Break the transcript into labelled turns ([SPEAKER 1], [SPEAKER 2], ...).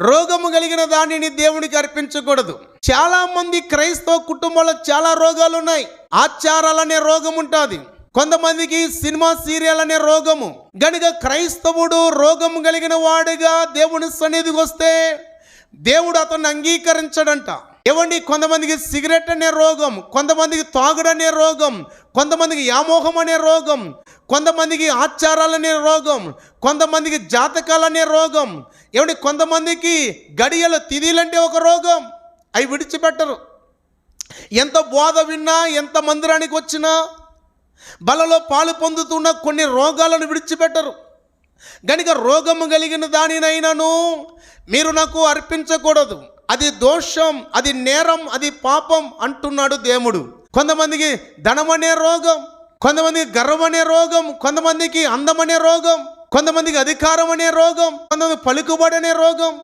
[SPEAKER 1] రోగము కలిగిన దానిని దేవునికి అర్పించకూడదు. చాలా మంది క్రైస్తవ కుటుంబాల్లో చాలా రోగాలు ఉన్నాయి. ఆచారాలనే రోగం ఉంటుంది. కొంతమందికి సినిమా సీరియల్ అనే రోగము. గనుక క్రైస్తవుడు రోగము కలిగిన వాడిగా దేవుని సన్నిధికి వస్తే దేవుడు అతన్ని అంగీకరించడంట. ఏమండి కొంతమందికి సిగరెట్ అనే రోగం కొంతమందికి తాగుడనే రోగం కొంతమందికి యామోహం అనే రోగం కొంతమందికి ఆచారాలనే రోగం కొంతమందికి జాతకాలనే రోగం. ఏమండి కొంతమందికి గడియల తిదిలంటే ఒక రోగం. అవి విడిచిపెట్టరు. ఎంత బోధ విన్నా ఎంత మందిరానికి వచ్చినా బలలో పాలు పొందుతున్న కొన్ని రోగాలను విడిచిపెట్టరు. గనుక రోగము కలిగిన దానినైనాను మీరు నాకు అర్పించకూడదు. అది దోషం అది నేరం అది పాపం అంటున్నాడు దేవుడు. కొంతమందికి ధనమనే రోగం కొంతమందికి గర్వం అనే రోగం కొంతమందికి అందమనే రోగం కొంతమందికి అధికారం అనే రోగం కొంతమంది పలుకుబడనే రోగం.